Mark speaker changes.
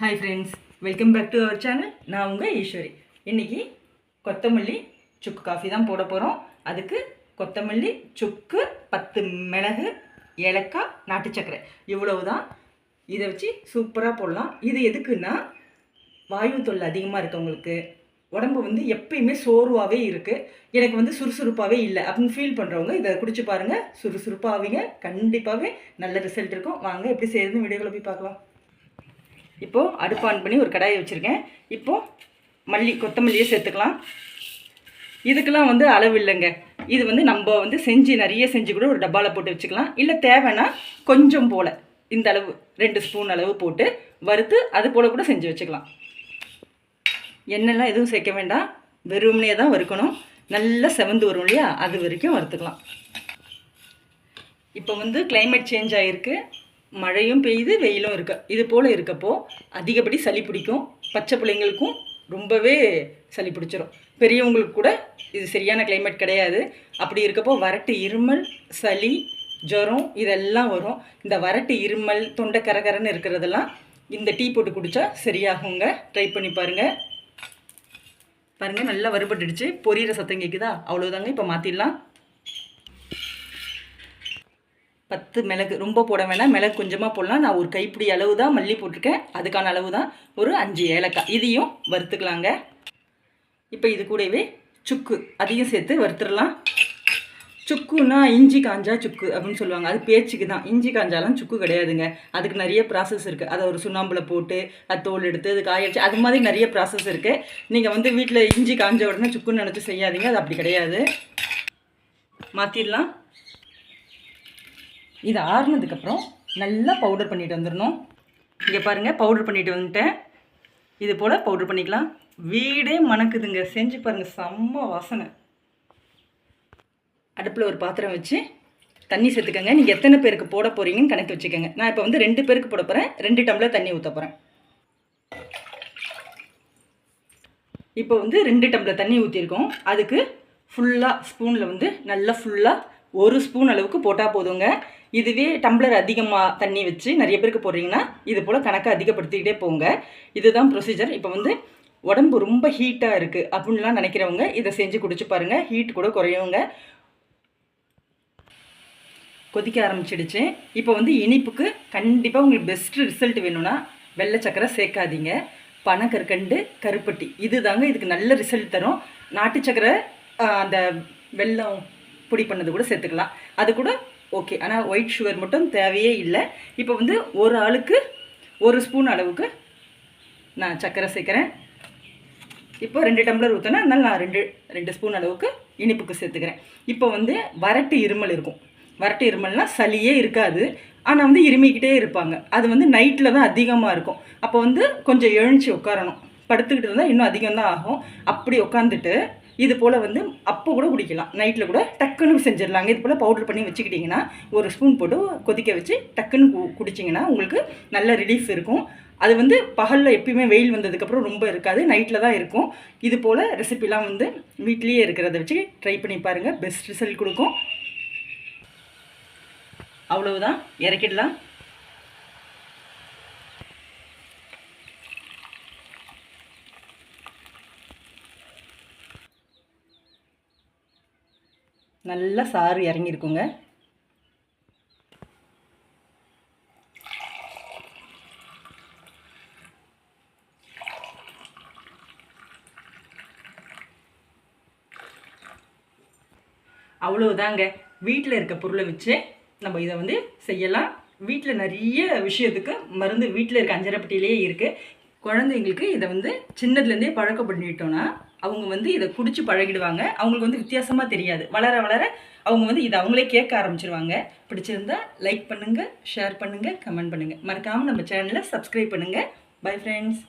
Speaker 1: Hi friends welcome back to our channel நான் உங்கள் ஈஸ்வரி. இன்னைக்கு கொத்தமல்லி சுக்கு காஃபி தான் போட போகிறோம் அதுக்கு கொத்தமல்லி சுக்கு பத்து மிளகு ஏலக்காய் நாட்டு சர்க்கரை. இவ்வளவு தான் இதை வச்சு சூப்பராக போடலாம். இது எதுக்குன்னா வாயு தொல்லை அதிகமாக இருக்கவங்களுக்கு. உடம்பு வந்து எப்பயுமே சோர்வாகவே இருக்குது எனக்கு வந்து சுறுசுறுப்பாகவே இல்லை. அப்படின்னு ஃபீல் பண்ணுறவங்க இதை குடிச்சு பாருங்கள் சுறுசுறுப்பாவீங்க கண்டிப்பாகவே நல்ல ரிசல்ட் இருக்கும். வாங்க எப்படி செய்யறதுன்னு வீடியோவில் போய் பார்க்கலாம். இப்போது அடுப்பு ஆன் பண்ணி ஒரு கடாயை வச்சுருக்கேன். இப்போது மல்லி கொத்தமல்லியை சேர்த்துக்கலாம். இதுக்கெல்லாம் வந்து அளவு இல்லைங்க. இது வந்து நம்ம வந்து செஞ்சு நிறைய செஞ்சு கூட ஒரு டப்பாவில் போட்டு வச்சுக்கலாம். இல்லை தேவைன்னா கொஞ்சம் போல் இந்த அளவு ரெண்டு ஸ்பூன் அளவு போட்டு வறுத்து அது போல் கூட செஞ்சு வச்சுக்கலாம். எண்ணெய்லாம் எதுவும் சேர்க்க வேண்டாம். வெறும்னே தான் வறுக்கணும். நல்லா செவந்து வரும் இல்லையா? அது வரைக்கும் வறுத்துக்கலாம். இப்போ வந்து கிளைமேட் சேஞ்ச் ஆகிருக்கு மழையும் பெய்யுது வெயிலும் இருக்க இது போல் இருக்கப்போ அதிகப்படி சளி பிடிக்கும். பச்சை பிள்ளைங்களுக்கும் ரொம்பவே சளி பிடிச்சிரும். பெரியவங்களுக்கு கூட இது சரியான கிளைமேட் கிடையாது. அப்படி இருக்கப்போ வறட்டு இருமல் சளி ஜுரம் இதெல்லாம் வரும். இந்த வறட்டு இருமல் தொண்டை கரகரன்னு இருக்கிறதெல்லாம் இந்த டீ போட்டு குடித்தா சரியாகுங்க. ட்ரை பண்ணி பாருங்கள் பாருங்கள் நல்லா வறுபட்டுடுச்சு. பொரியிற சத்தம் கேட்குதா அவ்வளோதாங்க இப்போ மாற்றிடலாம் பத்து மிளகு ரொம்ப போட வேணாம். மிளகு கொஞ்சமாக போடலாம். நான் ஒரு கைப்பிடி அளவு தான் மல்லி போட்டிருக்கேன். அதுக்கான அளவு தான் ஒரு அஞ்சு ஏலக்காய். இதையும் வறுத்துக்கலாங்க. இப்போ இது கூடவே சுக்கு. அதையும் சேர்த்து வறுத்துடலாம். சுக்குன்னா இஞ்சி காஞ்சா சுக்கு அப்படின்னு சொல்லுவாங்க. அது பேச்சுக்கு தான். இஞ்சி காஞ்சாலாம் சுக்கு கிடையாதுங்க. அதுக்கு நிறைய ப்ராசஸ் இருக்குது அதை ஒரு சுண்ணாம்பில் போட்டு அது தோல் எடுத்து அது காய வச்சு அது மாதிரி நிறைய ப்ராசஸ் இருக்குது நீங்கள் வந்து வீட்டில் இஞ்சி காஞ்ச உடனே சுக்குன்னு நினச்சி செய்யாதீங்க. அது அப்படி கிடையாது. மாற்றிடலாம் இது ஆறுனதுக்கப்புறம் நல்லா பவுடர் பண்ணிட்டு வந்துடணும் இங்கே பாருங்கள் பவுடர் பண்ணிட்டு வந்துட்டேன். இது போல் பவுடர் பண்ணிக்கலாம். வீடே மணக்குதுங்க. செஞ்சு பாருங்கள் செம்ம வாசனை. அடுப்பில் ஒரு பாத்திரம் வச்சு தண்ணி சேர்த்துக்கோங்க. நீங்கள் எத்தனை பேருக்கு போட போகிறீங்கன்னு கணக்கு வச்சுக்கோங்க. நான் இப்போ வந்து ரெண்டு பேருக்கு போட போகிறேன் ரெண்டு டம்ளர் தண்ணி ஊற்ற போகிறேன் இப்போ வந்து ரெண்டு டம்ளர் தண்ணி ஊற்றிருக்கோம் அதுக்கு ஃபுல்லாக ஸ்பூனில் வந்து நல்லா ஃபுல்லாக ஒரு ஸ்பூன் அளவுக்கு போட்டால் போதுங்க. இதுவே டம்ளர் அதிகமாக தண்ணி வச்சு நிறைய பேருக்கு போடுறீங்கன்னா இது போல் கணக்கை அதிகப்படுத்திக்கிட்டே போங்க. இதுதான் ப்ரொசீஜர் இப்போ வந்து உடம்பு ரொம்ப ஹீட்டாக இருக்குது அப்படின்லாம் நினைக்கிறவங்க இதை செஞ்சு குடிச்சு பாருங்கள் ஹீட் கூட குறையுங்க. கொதிக்க ஆரம்பிச்சிடுச்சு. இப்போ வந்து இனிப்புக்கு கண்டிப்பாக உங்களுக்கு பெஸ்ட் ரிசல்ட் வேணும்னா வெள்ளை சக்கரை சேர்க்காதீங்க. பனக்கற்கண்டு கருப்பட்டி. இது தாங்க இதுக்கு நல்ல ரிசல்ட் தரும். நாட்டு சக்கரை அந்த வெள்ளம் பொடி பண்ணது கூட சேர்த்துக்கலாம். அது கூட ஓகே ஆனால் ஒயிட் சுகர் மட்டும் தேவையே இல்லை. இப்போ வந்து ஒரு ஆளுக்கு ஒரு ஸ்பூன் அளவுக்கு நான் சக்கரை சேர்க்குறேன். இப்போ ரெண்டு டம்ளர் ஊற்றினா அதனால் நான் ரெண்டு ரெண்டு ஸ்பூன் அளவுக்கு இனிப்புக்கு சேர்த்துக்கிறேன். இப்போ வந்து வறட்டு இருமல் இருக்கும். வறட்டு இருமல்னால் சளியே இருக்காது. ஆனால் வந்து இருமிக்கிட்டே இருப்பாங்க. அது வந்து நைட்டில் தான் அதிகமாக இருக்கும். அப்போ வந்து கொஞ்சம் எழுந்துச்சி உட்காரணும். படுத்துக்கிட்டு இருந்தால் இன்னும் அதிகம் தான் ஆகும். அப்படி உட்காந்துட்டு இது போல் வந்து அப்போ கூட குடிக்கலாம். நைட்டில் கூட டக்குன்னு செஞ்சிடலாங்க. இது போல் பவுடர் பண்ணி வச்சுக்கிட்டிங்கன்னா ஒரு ஸ்பூன் போட்டு கொதிக்க வச்சு டக்குன்னு கு- குடிச்சிங்கன்னா உங்களுக்கு நல்ல ரிலீஃப் இருக்கும். அது வந்து பகலில் எப்பயுமே வெயில் வந்ததுக்கப்புறம் ரொம்ப இருக்காது. நைட்டில் தான் இருக்கும். இது போல் ரெசிபிலாம் வந்து வீட்லேயே இருக்கிறத வச்சு ட்ரை பண்ணி பாருங்கள் பெஸ்ட் ரிசல்ட் கொடுக்கும். அவ்வளவுதான். இறக்கிடலாம். நல்லா சாறு இறங்கியிருக்குங்க. அவ்வளோதாங்க வீட்டில் இருக்க பொருளை வச்சு நம்ம இதை வந்து செய்யலாம். வீட்டில் நிறைய விஷயத்துக்கு மருந்து வீட்டில் இருக்க அஞ்சரைப்பட்டியிலே இருக்குது குழந்தைங்களுக்கு இதை வந்து சின்னதுலேருந்தே பழக்கப்படுத்திட்டோன்னா அவங்க வந்து இதை குடிச்சு பழகிடுவாங்க. அவங்களுக்கு வந்து வித்தியாசமாக தெரியாது. வளர வளர அவங்க வந்து இதை அவங்களே கேட்க ஆரம்பிச்சிருவாங்க. பிடிச்சிருந்தா லைக் பண்ணுங்கள் ஷேர் பண்ணுங்கள் கமெண்ட் பண்ணுங்கள் மறக்காமல் நம்ம சேனலை சப்ஸ்கிரைப் பண்ணுங்கள் பை ஃப்ரெண்ட்ஸ்